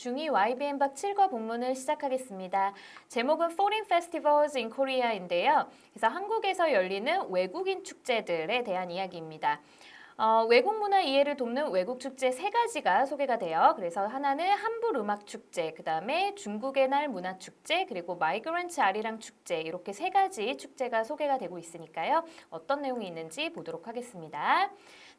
중2 YBN 박 7과 본문을 시작하겠습니다. 제목은 Foreign Festivals in Korea인데요. 그래서 한국에서 열리는 외국인 축제들에 대한 이야기입니다. 어, 외국 문화 이해를 돕는 외국 축제 세 가지가 소개가 돼요. 그래서 하나는 한불 음악 축제, 그 다음에 중국의 날 문화 축제, 그리고 마이그런트 아리랑 축제 이렇게 세 가지 축제가 소개가 되고 있으니까요. 어떤 내용이 있는지 보도록 하겠습니다.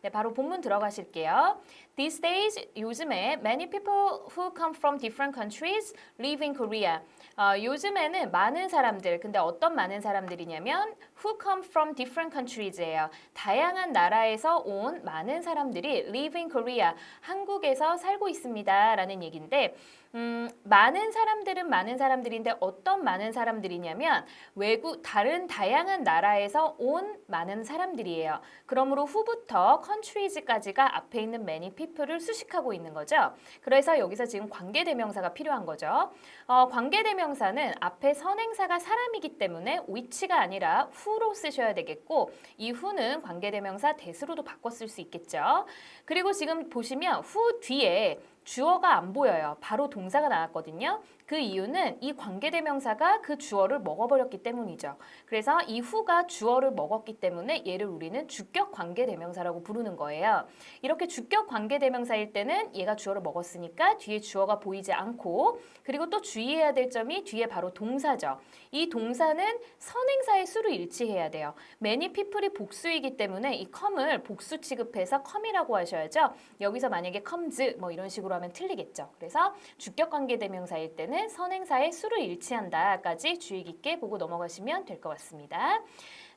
네, 바로 본문 들어가실게요. These days, 요즘에 many people who come from different countries live in Korea. 어, 요즘에는 많은 사람들, 근데 어떤 많은 사람들이냐면 who come from different countries예요. 다양한 나라에서 온 많은 사람들이 live in Korea, 한국에서 살고 있습니다라는 얘기인데 음, 많은 사람들은 많은 사람들인데 어떤 많은 사람들이냐면 외국 다른 다양한 나라에서 온 많은 사람들이에요. 그러므로 후부터 countries까지가 앞에 있는 many people 을 수식하고 있는 거죠. 그래서 여기서 지금 관계대명사가 필요한 거죠. 어, 관계대명사는 앞에 선행사가 사람이기 때문에 which가 아니라 who로 쓰셔야 되겠고 이 who는 관계대명사 대수로도 쓸수 있겠죠. 그리고 지금 보시면 who 뒤에 주어가 안 보여요. 바로 동사가 나왔거든요. 그 이유는 이 관계대명사가 그 주어를 먹어버렸기 때문이죠. 그래서 이 후가 주어를 먹었기 때문에 얘를 우리는 주격 관계대명사라고 부르는 거예요. 이렇게 주격 관계대명사일 때는 얘가 주어를 먹었으니까 뒤에 주어가 보이지 않고 그리고 또 주의해야 될 점이 뒤에 바로 동사죠. 이 동사는 선행사의 수를 일치해야 돼요. many people이 복수이기 때문에 이 come을 복수 취급해서 come이라고 하셔야죠. 여기서 만약에 comes 뭐 이런 식으로 하면 틀리겠죠. 그래서 주격 관계 대명사일 때는 선행사의 수를 일치한다까지 주의 깊게 보고 넘어가시면 될 것 같습니다.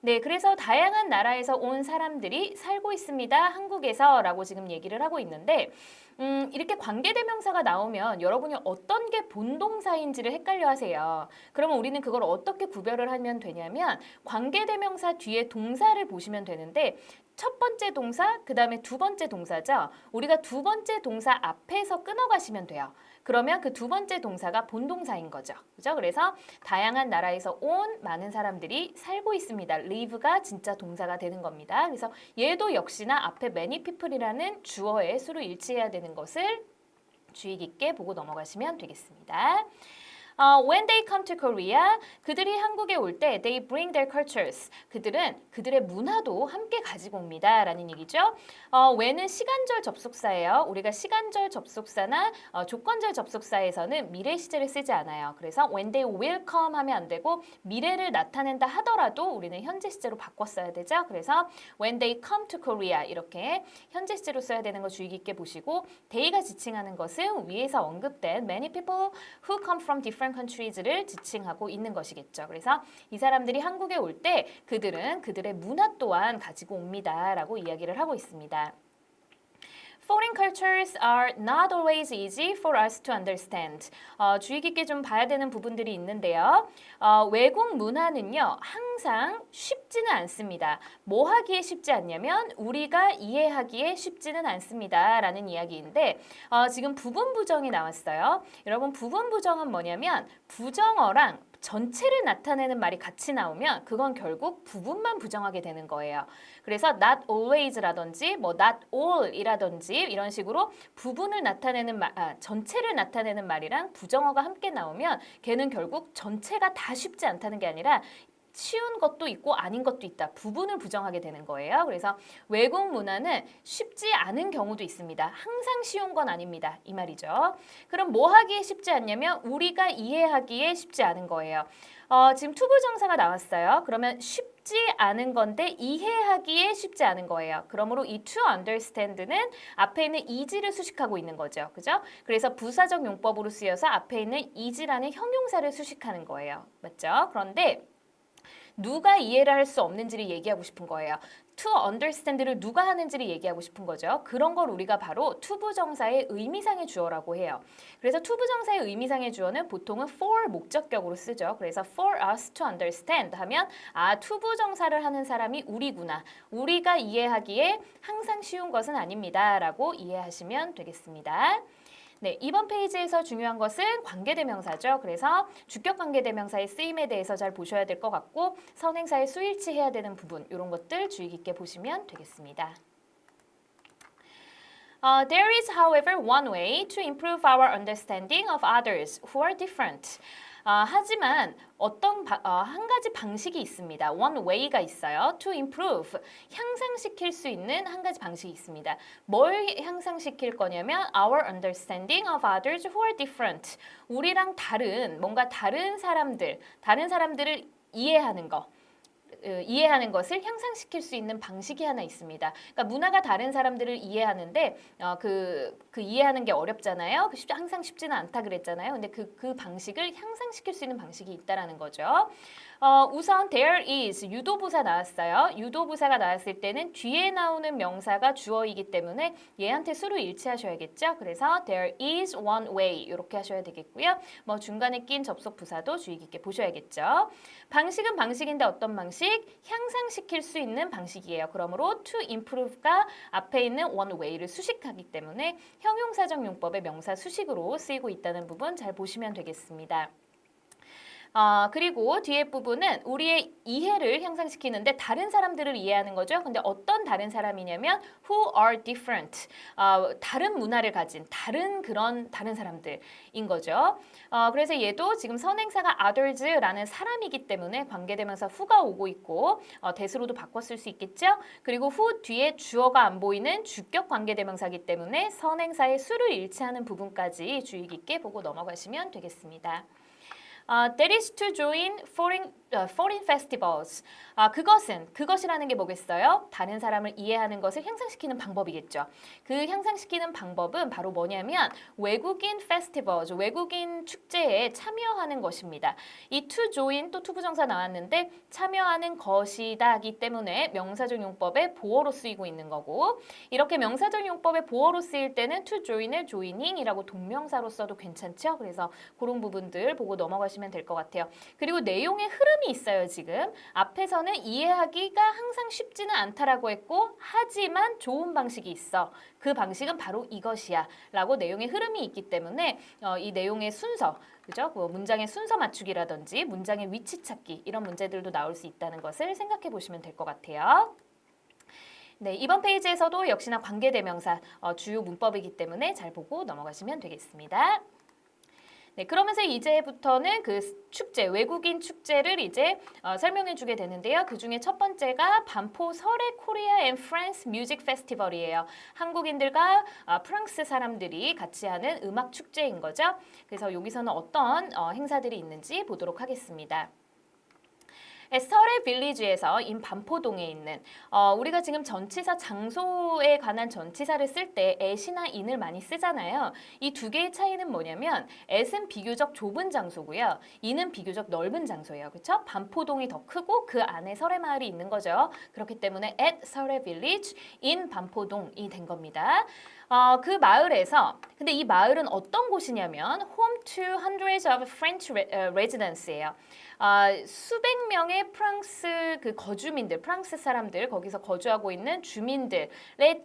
네, 그래서 다양한 나라에서 온 사람들이 살고 있습니다. 한국에서라고 지금 얘기를 하고 있는데 음, 이렇게 관계대명사가 나오면 여러분이 어떤 게 본동사인지를 헷갈려 하세요. 그러면 우리는 그걸 어떻게 구별을 하면 되냐면 관계대명사 뒤에 동사를 보시면 되는데 첫 번째 동사, 그 다음에 두 번째 동사죠. 우리가 두 번째 동사 앞에서 끊어가시면 돼요. 그러면 그 두 번째 동사가 본동사인 거죠. 그죠? 그래서 다양한 나라에서 온 많은 사람들이 살고 있습니다. live가 진짜 동사가 되는 겁니다. 그래서 얘도 역시나 앞에 many people이라는 주어의 수로 일치해야 되는 것을 주의 깊게 보고 넘어가시면 되겠습니다. 어, when they come to Korea, 그들이 한국에 올 때 they bring their cultures. 그들은 그들의 문화도 함께 가지고 옵니다 라는 얘기죠. 어, when은 시간절 접속사예요. 우리가 시간절 접속사나 어, 조건절 접속사에서는 미래 시제를 쓰지 않아요. 그래서 when they will come 하면 안 되고 미래를 나타낸다 하더라도 우리는 현재 시제로 바꿔 써야 되죠. 그래서 when they come to Korea 이렇게 현재 시제로 써야 되는 거 주의 깊게 보시고 they가 지칭하는 것은 위에서 언급된 many people who come from different countries를 지칭하고 있는 것이겠죠. 그래서 이 사람들이 한국에 올 때 그들은 그들의 문화 또한 가지고 옵니다라고 이야기를 하고 있습니다. Foreign cultures are not always easy for us to understand. 어, 주의 깊게 좀 봐야 되는 부분들이 있는데요. 어, 외국 문화는요, 항상 쉽지는 않습니다. 뭐 하기에 쉽지 않냐면 우리가 이해하기에 쉽지는 않습니다. 라는 이야기인데 어, 지금 부분 부정이 나왔어요. 여러분 부분 부정은 뭐냐면 부정어랑 전체를 나타내는 말이 같이 나오면 그건 결국 부분만 부정하게 되는 거예요. 그래서 not always라든지 뭐 not all이라든지 이런 식으로 부분을 나타내는 말, 아, 전체를 나타내는 말이랑 부정어가 함께 나오면 걔는 결국 전체가 다 쉽지 않다는 게 아니라 쉬운 것도 있고 아닌 것도 있다. 부분을 부정하게 되는 거예요. 그래서 외국 문화는 쉽지 않은 경우도 있습니다. 항상 쉬운 건 아닙니다. 이 말이죠. 그럼 뭐 하기에 쉽지 않냐면 우리가 이해하기에 쉽지 않은 거예요. 어, 지금 투부정사가 나왔어요. 그러면 쉽지 않은 건데 이해하기에 쉽지 않은 거예요. 그러므로 이 to understand는 앞에 있는 easy를 수식하고 있는 거죠. 그죠? 그래서 부사적 용법으로 쓰여서 앞에 있는 easy라는 형용사를 수식하는 거예요. 맞죠? 그런데 누가 이해를 할 수 없는지를 얘기하고 싶은 거예요. to understand를 누가 하는지를 얘기하고 싶은 거죠. 그런 걸 우리가 바로 투부정사의 의미상의 주어라고 해요. 그래서 투부정사의 의미상의 주어는 보통은 for 목적격으로 쓰죠. 그래서 for us to understand 하면 아 투부정사를 하는 사람이 우리구나. 우리가 이해하기에 항상 쉬운 것은 아닙니다. 라고 이해하시면 되겠습니다. 네, 이번 페이지에서 중요한 것은 관계대명사죠. 그래서 주격 관계대명사의 쓰임에 대해서 잘 보셔야 될 것 같고 선행사의 수일치해야 되는 부분 이런 것들 주의 깊게 보시면 되겠습니다. Uh, there is, however, one way to improve our understanding of others who are different. 아, 하지만 어떤 바- 어, 한 가지 방식이 있습니다. One way가 있어요. To improve 향상시킬 수 있는 한 가지 방식이 있습니다. 뭘 향상시킬 거냐면 our understanding of others who are different. 우리랑 다른 뭔가 다른 사람들, 다른 사람들을 이해하는 거. 어, 이해하는 것을 향상시킬 수 있는 방식이 하나 있습니다. 그러니까 문화가 다른 사람들을 이해하는데 어, 그, 그 이해하는 게 어렵잖아요. 그 쉽, 항상 쉽지는 않다 그랬잖아요. 근데 그, 그 방식을 향상시킬 수 있는 방식이 있다라는 거죠. 어, 우선 there is 유도부사 나왔어요. 유도부사가 나왔을 때는 뒤에 나오는 명사가 주어이기 때문에 얘한테 수로 일치하셔야겠죠. 그래서 there is one way 이렇게 하셔야 되겠고요. 뭐 중간에 낀 접속 부사도 주의 깊게 보셔야겠죠. 방식은 방식인데 어떤 방식? 향상시킬 수 있는 방식이에요. 그러므로 to improve가 앞에 있는 one way를 수식하기 때문에 형용사적 용법의 명사 수식으로 쓰이고 있다는 부분 잘 보시면 되겠습니다. 아, 그리고 뒤에 부분은 우리의 이해를 향상시키는데 다른 사람들을 이해하는 거죠. 근데 어떤 다른 사람이냐면 who are different. 아, 다른 문화를 가진 다른 그런 다른 사람들인 거죠. 어, 그래서 얘도 지금 선행사가 others라는 사람이기 때문에 관계대명사 who가 오고 있고 어, 대수로도 쓸수 있겠죠. 그리고 who 뒤에 주어가 안 보이는 주격 관계대명사기 때문에 선행사의 수를 일치하는 부분까지 주의 깊게 보고 넘어가시면 되겠습니다. 아, that is to join foreign, 어, foreign festivals. 아, 그것은 그것이라는 게 뭐겠어요? 다른 사람을 이해하는 것을 향상시키는 방법이겠죠. 그 향상시키는 방법은 바로 뭐냐면 외국인 festivals, 외국인 축제에 참여하는 것입니다. 이 to join 또 투부정사 나왔는데 참여하는 것이다기 때문에 명사적 용법의 보어로 쓰이고 있는 거고 이렇게 명사적 용법의 보어로 쓰일 때는 to join을 joining이라고 동명사로 써도 괜찮죠. 그래서 그런 부분들 보고 넘어 가시면 될 것 같아요. 그리고 내용의 흐름이 있어요, 지금. 앞에서는 이해하기가 항상 쉽지는 않다라고 했고, 하지만 좋은 방식이 있어. 그 방식은 바로 이것이야. 라고 내용의 흐름이 있기 때문에 어, 이 내용의 순서, 그죠? 뭐 문장의 순서 맞추기라든지 문장의 위치 찾기 이런 문제들도 나올 수 있다는 것을 생각해 보시면 될 것 같아요. 네, 이번 페이지에서도 역시나 관계대명사 어, 주요 문법이기 때문에 잘 보고 넘어가시면 되겠습니다. 네, 그러면서 이제부터는 그 축제, 외국인 축제를 이제 어, 설명해 주게 되는데요. 그 중에 첫 번째가 반포 설의 코리아 앤 프랑스 뮤직 페스티벌이에요. 한국인들과 어, 프랑스 사람들이 같이 하는 음악 축제인 거죠. 그래서 여기서는 어떤 어, 행사들이 있는지 보도록 하겠습니다. 설의 빌리지에서 인 반포동에 있는 어, 우리가 지금 전치사 장소에 관한 전치사를 쓸때 at이나 in을 많이 쓰잖아요. 이 두 개의 차이는 뭐냐면 at은 비교적 좁은 장소고요. in은 비교적 넓은 장소예요. 그렇죠? 반포동이 더 크고 그 안에 설의 마을이 있는 거죠. 그렇기 때문에 at 설의 village in 반포동이 된 겁니다. 어, 그 마을에서 근데 이 마을은 어떤 곳이냐면 home to hundreds of French re- 어, residence예요. 아, 수백 명의 프랑스 그 거주민들, 프랑스 사람들 거기서 거주하고 있는 주민들의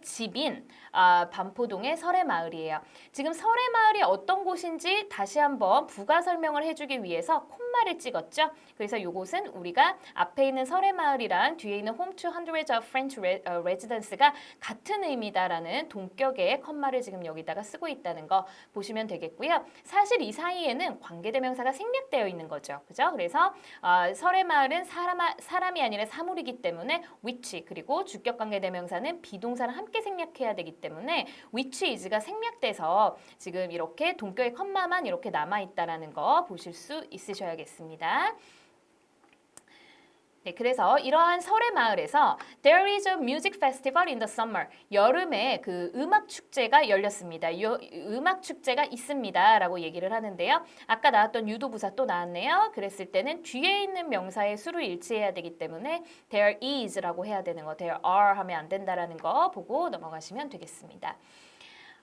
집인 아, 반포동의 설의 마을이에요. 지금 설의 마을이 어떤 곳인지 다시 한번 부가 설명을 해주기 위해서 콤마를 찍었죠. 그래서 이곳은 우리가 앞에 있는 설의 마을이랑 뒤에 있는 home to hundreds of French re- 어, residence가 같은 의미다라는 동격의 컴마를 지금 여기다가 쓰고 있다는 거 보시면 되겠고요. 사실 이 사이에는 관계대명사가 생략되어 있는 거죠. 그죠? 그래서 어, 설의 마을은 사람, 사람이 아니라 사물이기 때문에 which 그리고 주격 관계 대명사는 비동사를 함께 생략해야 되기 때문에 which is가 생략돼서 지금 이렇게 동격의 컴마만 이렇게 남아 있다라는 거 보실 수 있으셔야겠습니다. 네, 그래서 이러한 설의 마을에서 There is a music festival in the summer. 여름에 그 음악 축제가 열렸습니다. 요, 음악 축제가 있습니다 라고 얘기를 하는데요. 아까 나왔던 유도부사 또 나왔네요. 그랬을 때는 뒤에 있는 명사의 수를 일치해야 되기 때문에 There is라고 해야 되는 거. There are 하면 안 된다라는 거 보고 넘어가시면 되겠습니다.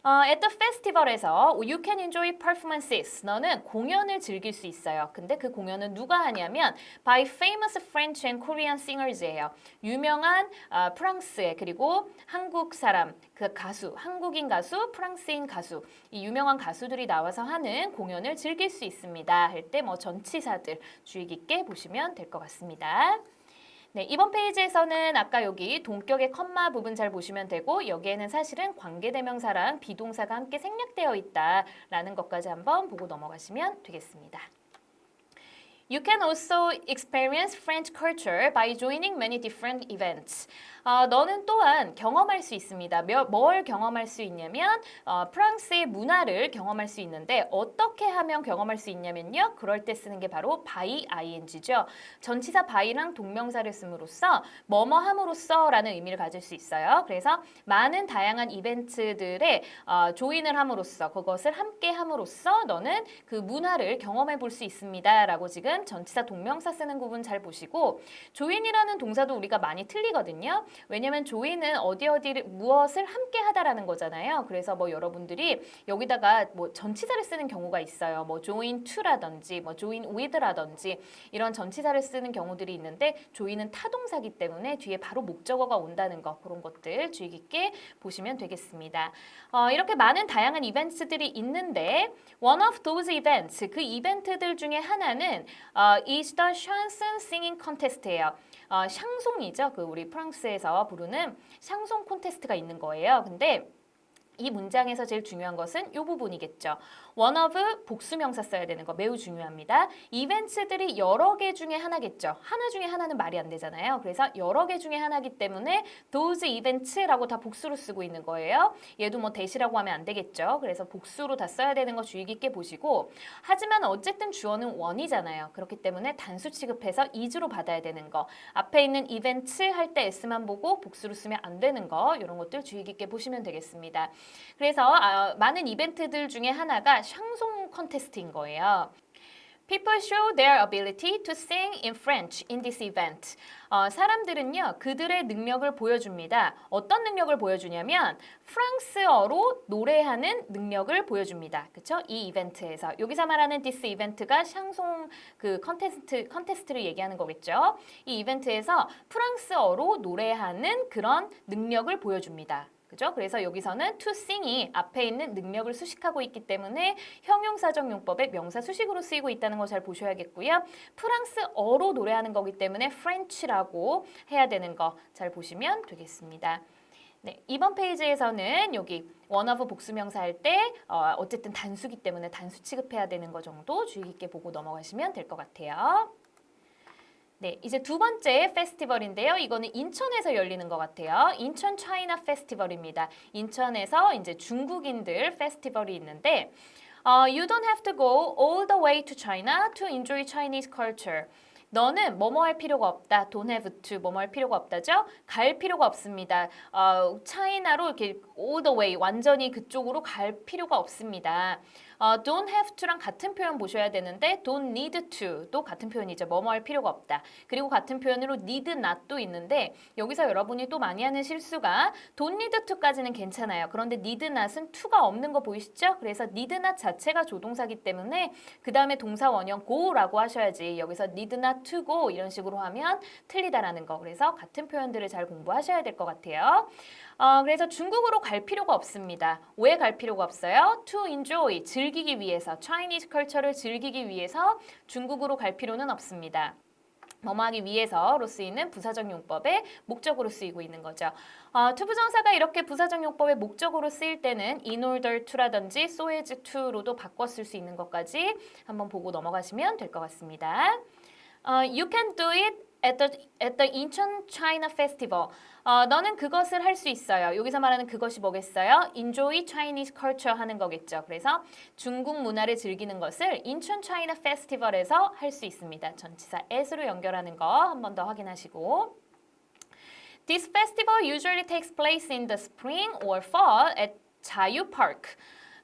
어, at the festival에서 you can enjoy performances. 너는 공연을 즐길 수 있어요. 근데 그 공연은 누가 하냐면 by famous French and Korean singers예요. 유명한 어, 프랑스의 그리고 한국 사람 그 가수, 한국인 가수, 프랑스인 가수 이 유명한 가수들이 나와서 하는 공연을 즐길 수 있습니다. 할 때 뭐 전치사들 주의 깊게 보시면 될 것 같습니다. 네, 이번 페이지에서는 아까 여기 동격의 컴마 부분 잘 보시면 되고 여기에는 사실은 관계대명사랑 비동사가 함께 생략되어 있다라는 것까지 한번 보고 넘어가시면 되겠습니다. You can also experience French culture by joining many different events. 어, 너는 또한 경험할 수 있습니다. 며- 뭘 경험할 수 있냐면 어, 프랑스의 문화를 경험할 수 있는데 어떻게 하면 경험할 수 있냐면요. 그럴 때 쓰는 게 바로 by ing죠. 전치사 by랑 동명사를 씀으로써 뭐뭐 함으로써라는 의미를 가질 수 있어요. 그래서 많은 다양한 이벤트들에 어, 조인을 함으로써 그것을 함께 함으로써 너는 그 문화를 경험해 볼 수 있습니다라고 지금 전치사 동명사 쓰는 부분 잘 보시고 조인이라는 동사도 우리가 많이 틀리거든요. 왜냐면 조인은 어디 어디를 무엇을 함께 하다라는 거잖아요. 그래서 뭐 여러분들이 여기다가 뭐 전치사를 쓰는 경우가 있어요. 뭐 join to라든지 뭐 join with라든지 이런 전치사를 쓰는 경우들이 있는데 조인은 타동사기 때문에 뒤에 바로 목적어가 온다는 거 그런 것들 주의 깊게 보시면 되겠습니다. 어, 이렇게 많은 다양한 이벤트들이 있는데 one of those events 그 이벤트들 중에 하나는 어, is singing contest예요. 어, 샹송이죠. 그 우리 프랑스에서 부르는 샹송 콘테스트가 있는 거예요. 근데 이 문장에서 제일 중요한 것은 이 부분이겠죠. one of 복수명사 써야 되는 거 매우 중요합니다. 이벤트들이 여러 개 중에 하나겠죠. 하나 중에 하나는 말이 안 되잖아요. 그래서 여러 개 중에 하나기 때문에 those events라고 다 복수로 쓰고 있는 거예요. 얘도 뭐 대시라고 하면 안 되겠죠. 그래서 복수로 다 써야 되는 거 주의 깊게 보시고 하지만 어쨌든 주어는 원이잖아요. 그렇기 때문에 단수 취급해서 is로 받아야 되는 거. 앞에 있는 이벤트 할때 s만 보고 복수로 쓰면 안 되는 거 이런 것들 주의 깊게 보시면 되겠습니다. 그래서 아, 많은 이벤트들 중에 하나가 샹송 컨테스트인 거예요. People show their ability to sing in French in this event. 어, 사람들은요 그들의 능력을 보여줍니다. 어떤 능력을 보여주냐면 프랑스어로 노래하는 능력을 보여줍니다. 그렇죠? 이 이벤트에서 여기서 말하는 this 이벤트가 샹송 그 컨테스트 컨테스트를 얘기하는 거겠죠. 이 이벤트에서 프랑스어로 노래하는 그런 능력을 보여줍니다. 그죠? 그래서 여기서는 to sing이 앞에 있는 능력을 수식하고 있기 때문에 형용사적 용법의 명사 수식으로 쓰이고 있다는 거 잘 보셔야겠고요. 프랑스어로 노래하는 거기 때문에 French라고 해야 되는 거 잘 보시면 되겠습니다. 네, 이번 페이지에서는 여기 of 복수명사 할때 어, 어쨌든 단수기 때문에 단수 취급해야 되는 거 정도 주의 깊게 보고 넘어가시면 될 것 같아요. 네, 이제 두 번째 페스티벌인데요. 이거는 인천에서 열리는 것 같아요. 인천 차이나 페스티벌입니다. 인천에서 이제 중국인들 페스티벌이 있는데, 어, you don't have to go all the way to China to enjoy Chinese culture. 너는 뭐뭐 할 필요가 없다. don't have to 뭐뭐 할 필요가 없다죠? 갈 필요가 없습니다. 어, 차이나로 이렇게 all the way 완전히 그쪽으로 갈 필요가 없습니다. 어, don't have to랑 같은 표현 보셔야 되는데 don't need to도 같은 표현이죠. 뭐뭐 할 필요가 없다. 그리고 같은 표현으로 need not도 있는데 여기서 여러분이 또 많이 하는 실수가 don't need to까지는 괜찮아요. 그런데 need not은 to가 없는 거 보이시죠? 그래서 need not 자체가 조동사기 때문에 그 다음에 동사 원형 go라고 하셔야지 여기서 need not to go 이런 식으로 하면 틀리다라는 거. 그래서 같은 표현들을 잘 공부하셔야 될 것 같아요. 어, 그래서 중국으로 갈 필요가 없습니다. 왜 갈 필요가 없어요? To enjoy, 즐기기 위해서, Chinese culture를 즐기기 위해서 중국으로 갈 필요는 없습니다. 뭐뭐하기 위해서로 쓰이는 부사적 용법의 목적으로 쓰이고 있는 거죠. 어, 투부정사가 이렇게 부사적 용법의 목적으로 쓰일 때는 in order to라든지 so as to로도 바꿔 쓸 수 있는 것까지 한번 보고 넘어가시면 될 것 같습니다. 어, you can do it at the, at the Incheon China Festival. 어, 너는 그것을 할 수 있어요. 여기서 말하는 그것이 뭐겠어요? Enjoy Chinese culture 하는 거겠죠. 그래서 중국 문화를 즐기는 것을 Incheon China Festival에서 할 수 있습니다. 전치사 as로 연결하는 거 한 번 더 확인하시고. This festival usually takes place in the spring or fall at 자유 Park.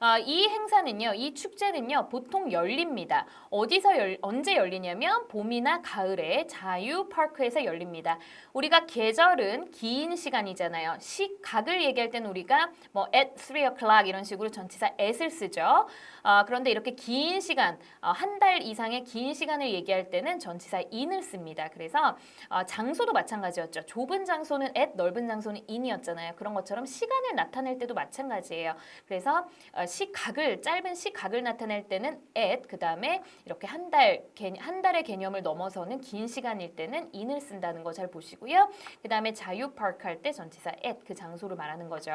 어, 이 행사는요, 이 축제는요, 보통 열립니다. 어디서 열, 언제 열리냐면 봄이나 가을에 자유 파크에서 열립니다. 우리가 계절은 긴 시간이잖아요. 시각을 얘기할 때는 우리가 뭐 at 3 o'clock 이런 식으로 전치사 at을 쓰죠. 어, 그런데 이렇게 긴 시간, 어, 한달 이상의 긴 시간을 얘기할 때는 전치사 in을 씁니다. 그래서 어, 장소도 마찬가지였죠. 좁은 장소는 at, 넓은 장소는 in이었잖아요. 그런 것처럼 시간을 나타낼 때도 마찬가지예요. 그래서 어, 시각을 짧은 시각을 나타낼 때는 at 그다음에 이렇게 한 달 한 달의 개념을 넘어서는 긴 시간일 때는 in을 쓴다는 거 잘 보시고요. 그다음에 자유 파크 할 때 전치사 at 그 장소를 말하는 거죠.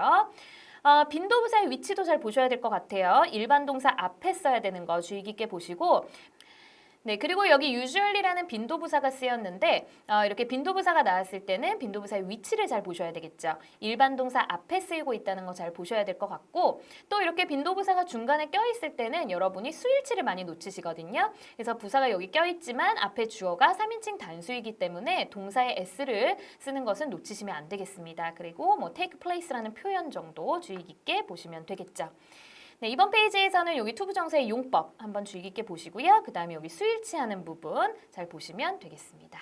어, 빈도부사의 위치도 잘 보셔야 될 것 같아요. 일반 동사 앞에 써야 되는 거 주의 깊게 보시고 네, 그리고 여기 usually라는 빈도부사가 쓰였는데 어, 이렇게 빈도부사가 나왔을 때는 빈도부사의 위치를 잘 보셔야 되겠죠. 일반 동사 앞에 쓰이고 있다는 거 잘 보셔야 될 것 같고 또 이렇게 빈도부사가 중간에 껴있을 때는 여러분이 수일치를 많이 놓치시거든요. 그래서 부사가 여기 껴있지만 앞에 주어가 3인칭 단수이기 때문에 동사의 s를 쓰는 것은 놓치시면 안 되겠습니다. 그리고 뭐 take place라는 표현 정도 주의 깊게 보시면 되겠죠. 네, 이번 페이지에서는 여기 투부 정사의 용법 한번 주의 깊게 보시고요. 그 다음에 여기 수일치하는 부분 잘 보시면 되겠습니다.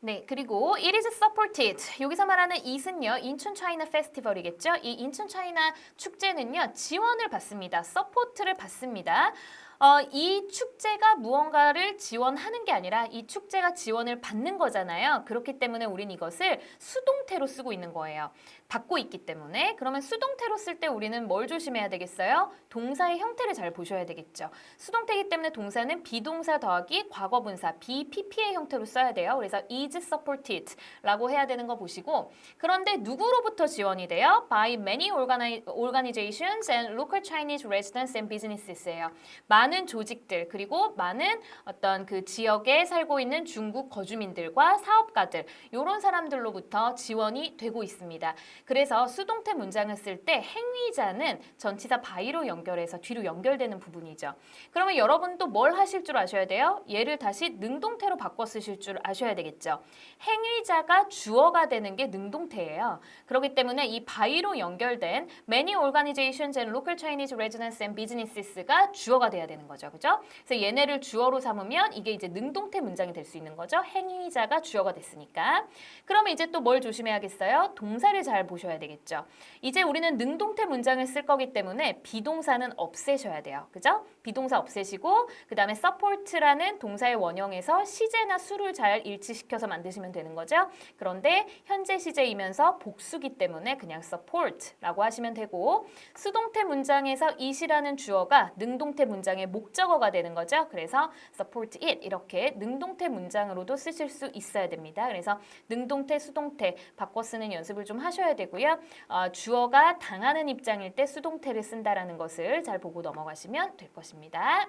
네, 그리고 it is supported. 여기서 말하는 it은요, 인천 차이나 페스티벌이겠죠? 이 인천 차이나 축제는요, 지원을 받습니다. 서포트를 받습니다. 어, 이 축제가 무언가를 지원하는 게 아니라 이 축제가 지원을 받는 거잖아요. 그렇기 때문에 우린 이것을 수동태로 쓰고 있는 거예요. 받고 있기 때문에 그러면 수동태로 쓸 때 우리는 뭘 조심해야 되겠어요? 동사의 형태를 잘 보셔야 되겠죠. 수동태이기 때문에 동사는 비동사 더하기 과거분사 BPP의 형태로 써야 돼요. 그래서 is supported라고 해야 되는 거 보시고 그런데 누구로부터 지원이 돼요? By many organi- organizations and local Chinese residents and businesses예요. 많은 조직들 그리고 많은 어떤 그 지역에 살고 있는 중국 거주민들과 사업가들 이런 사람들로부터 지원이 되고 있습니다. 그래서 수동태 문장을 쓸 때 행위자는 전치사 by로 연결해서 뒤로 연결되는 부분이죠. 그러면 여러분도 뭘 하실 줄 아셔야 돼요? 얘를 다시 능동태로 바꿔 쓰실 줄 아셔야 되겠죠. 행위자가 주어가 되는 게 능동태예요. 그렇기 때문에 이 by로 연결된 many organizations and local Chinese residents and businesses가 주어가 돼야 되는 거죠. 그죠? 그래서 얘네를 주어로 삼으면 이게 이제 능동태 문장이 될 수 있는 거죠. 행위자가 주어가 됐으니까. 그러면 이제 또 뭘 조심해야겠어요? 동사를 잘 보셔야 되겠죠. 이제 우리는 능동태 문장을 쓸 거기 때문에 비동사는 없애셔야 돼요. 그죠? 비동사 없애시고 그 다음에 support라는 동사의 원형에서 시제나 수를 잘 일치시켜서 만드시면 되는 거죠. 그런데 현재 시제이면서 복수기 때문에 그냥 support라고 하시면 되고 수동태 문장에서 it이라는 주어가 능동태 문장의 목적어가 되는 거죠. 그래서 support it 이렇게 능동태 문장으로도 쓰실 수 있어야 됩니다. 그래서 능동태, 수동태 바꿔 쓰는 연습을 좀 하셔야 되고요. 어, 주어가 당하는 입장일 때 수동태를 쓴다라는 것을 잘 보고 넘어가시면 될 것입니다.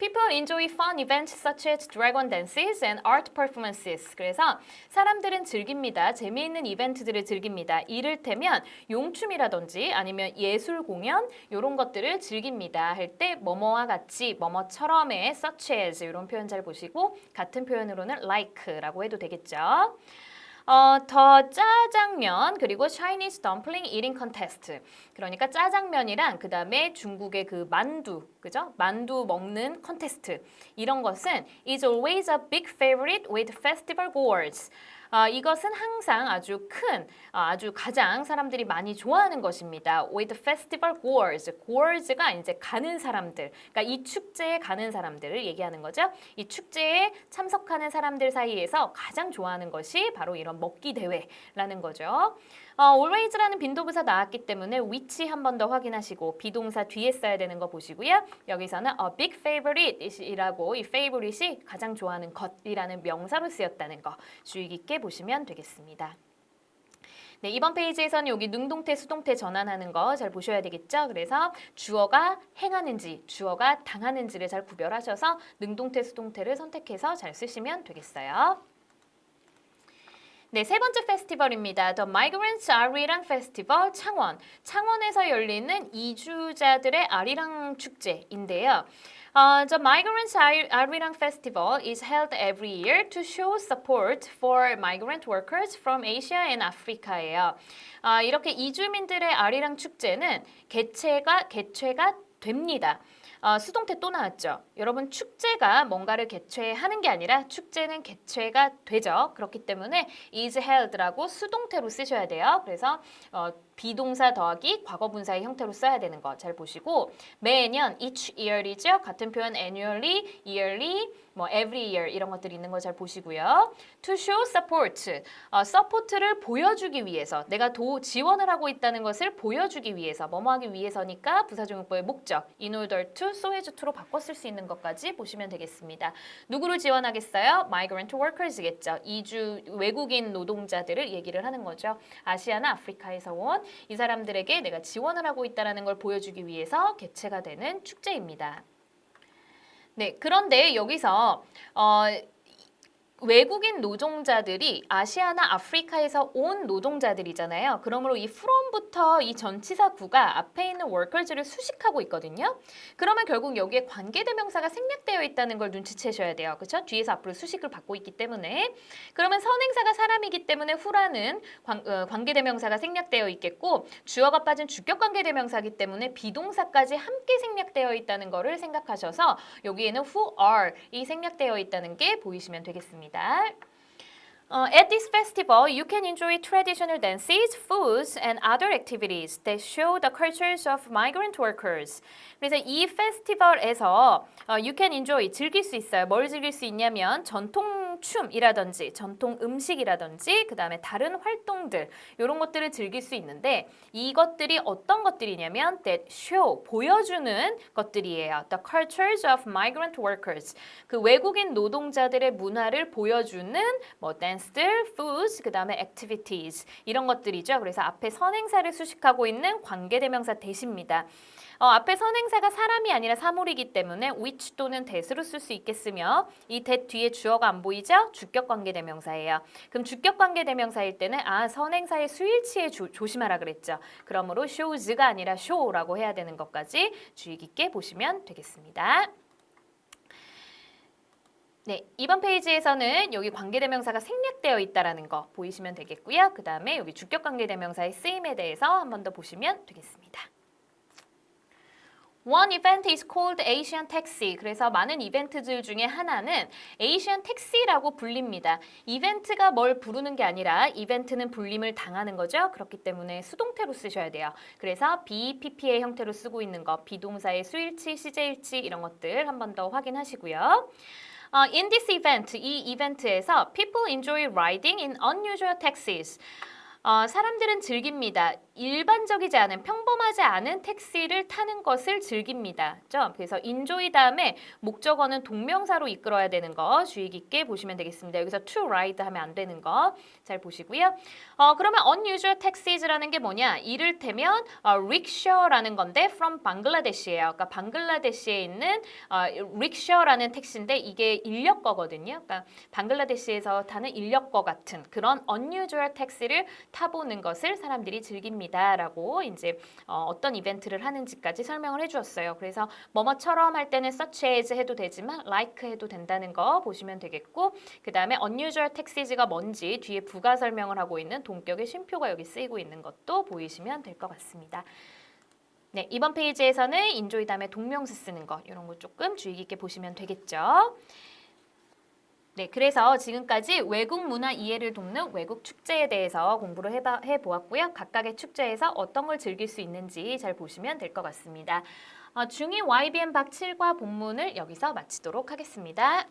People enjoy fun events such as dragon dances and art performances. 그래서 사람들은 즐깁니다. 재미있는 이벤트들을 즐깁니다. 이를테면 용춤이라든지 아니면 예술 공연 이런 것들을 즐깁니다. 할 때 뭐뭐와 같이 뭐뭐처럼의 such as 이런 표현 잘 보시고 같은 표현으로는 like라고 해도 되겠죠. 어, 더 짜장면 그리고 Chinese dumpling eating contest. 그러니까 짜장면이랑 그다음에 중국의 그 만두, 그죠? 만두 먹는 컨테스트. 이런 것은 is always a big favorite with festival goers. 아, 이것은 항상 아주 큰, 아, 아주 가장 사람들이 많이 좋아하는 것입니다. With festival goers. goers가 이제 가는 사람들. 그러니까 이 축제에 가는 사람들을 얘기하는 거죠. 이 축제에 참석하는 사람들 사이에서 가장 좋아하는 것이 바로 이런 먹기 대회라는 거죠. 어, always라는 빈도부사 나왔기 때문에 위치 한 번 더 확인하시고 비동사 뒤에 써야 되는 거 보시고요. 여기서는 a big favorite이라고 이 favorite이 가장 좋아하는 것이라는 명사로 쓰였다는 거 주의 깊게 보시면 되겠습니다. 네, 이번 페이지에서는 여기 능동태, 수동태 전환하는 거 잘 보셔야 되겠죠? 그래서 주어가 행하는지, 주어가 당하는지를 잘 구별하셔서 능동태, 수동태를 선택해서 잘 쓰시면 되겠어요. 네, 세 번째 페스티벌입니다. The Migrants Arirang Festival 창원. 창원에서 열리는 이주자들의 아리랑 축제인데요. Uh, the Migrants Arirang Festival is held every year to show support for migrant workers from Asia and Africa예요. 아, 이렇게 이주민들의 아리랑 축제는 개최가 개최가 됩니다. 어, 수동태 또 나왔죠. 여러분 축제가 뭔가를 개최하는 게 아니라 축제는 개최가 되죠. 그렇기 때문에 is held라고 수동태로 쓰셔야 돼요. 그래서 어, 비동사 더하기 과거 분사의 형태로 써야 되는 거 잘 보시고 매년 each year이죠. 같은 표현 annually, yearly, 뭐 every year 이런 것들이 있는 거 잘 보시고요. To show support, 어, support를 보여주기 위해서 내가 도 지원을 하고 있다는 것을 보여주기 위해서 뭐뭐 하기 위해서니까 부사적용법의 목적 in order to so as to로 바꿔 쓸 수 있는 것까지 보시면 되겠습니다. 누구를 지원하겠어요? migrant workers겠죠. 이주 외국인 노동자들을 얘기를 하는 거죠. 아시아나 아프리카에서 온이 사람들에게 내가 지원을 하고 있다는 걸 보여주기 위해서 개최가 되는 축제입니다. 네, 그런데 여기서 어, 외국인 노동자들이 아시아나 아프리카에서 온 노동자들이잖아요. 그러므로 이 from부터 이 전치사 구가 앞에 있는 workers를 수식하고 있거든요. 그러면 결국 여기에 관계대명사가 생략되어 있다는 걸 눈치채셔야 돼요. 그렇죠? 뒤에서 앞으로 수식을 받고 있기 때문에 그러면 선행사가 사람이기 때문에 후라는 관, 어, 관계대명사가 생략되어 있겠고 주어가 빠진 주격관계대명사기 때문에 비동사까지 함께 생략되어 있다는 거를 생각하셔서 여기에는 who are 이 생략되어 있다는 게 보이시면 되겠습니다. that. Uh, at this festival, you can enjoy traditional dances, foods, and other activities that show the cultures of migrant workers. 그래서 이 페스티벌에서 어, you can enjoy 즐길 수 있어요. 뭘 즐길 수 있냐면 전통 춤이라든지 전통 음식이라든지 그 다음에 다른 활동들 이런 것들을 즐길 수 있는데 이것들이 어떤 것들이냐면 that show 보여주는 것들이에요. The cultures of migrant workers 그 외국인 노동자들의 문화를 보여주는 뭐 dance 들, foods 그 다음에 activities 이런 것들이죠. 그래서 앞에 선행사를 수식하고 있는 관계대명사 대시입니다. 어, 앞에 선행사가 사람이 아니라 사물이기 때문에 which 또는 that으로 쓸 수 있겠으며 이 that 뒤에 주어가 안 보이죠? 주격관계대명사예요. 그럼 주격관계대명사일 때는 아 선행사의 수일치에 조, 조심하라 그랬죠. 그러므로 shows가 아니라 show라고 해야 되는 것까지 주의 깊게 보시면 되겠습니다. 네, 이번 페이지에서는 여기 관계대명사가 생략되어 있다라는 거 보이시면 되겠고요. 그 다음에 여기 주격 관계대명사의 쓰임에 대해서 한 번 더 보시면 되겠습니다. One event is called Asian Taxi. 그래서 많은 이벤트들 중에 하나는 Asian Taxi라고 불립니다. 이벤트가 뭘 부르는 게 아니라 이벤트는 불림을 당하는 거죠. 그렇기 때문에 수동태로 쓰셔야 돼요. 그래서 BPP의 형태로 쓰고 있는 거, 비동사의 수일치, 시제일치 이런 것들 한 번 더 확인하시고요. 어, in this event, 이 이벤트에서 people enjoy riding in unusual taxis. 어, 사람들은 즐깁니다. 일반적이지 않은 평범하지 않은 택시를 타는 것을 즐깁니다. 죠? 그래서 enjoy 다음에 목적어는 동명사로 이끌어야 되는 거 주의 깊게 보시면 되겠습니다. 여기서 to ride 하면 안 되는 거 잘 보시고요. 어, 그러면 unusual taxis라는 게 뭐냐? 이를테면 어, rickshaw라는 건데 from 방글라데시예요. 그러니까 방글라데시에 있는 어, rickshaw라는 택시인데 이게 인력거거든요. 그러니까 방글라데시에서 타는 인력거 같은 그런 unusual 택시를 타보는 것을 사람들이 즐깁니다 라고 이제 어, 어떤 이벤트를 하는지까지 설명을 해주었어요. 그래서 뭐뭐처럼 할 때는 such as 해도 되지만 like 해도 된다는 거 보시면 되겠고 그 다음에 unusual taxes가 뭔지 뒤에 부가 설명을 하고 있는 동격의 쉼표가 여기 쓰이고 있는 것도 보이시면 될 것 같습니다. 네, 이번 페이지에서는 인조이 다음에 동명사 쓰는 거 이런 거 조금 주의 깊게 보시면 되겠죠. 네, 그래서 지금까지 외국 문화 이해를 돕는 외국 축제에 대해서 공부를 해봐, 해보았고요. 각각의 축제에서 어떤 걸 즐길 수 있는지 잘 보시면 될 것 같습니다. 어, 중2 YBN 박 7과 본문을 여기서 마치도록 하겠습니다.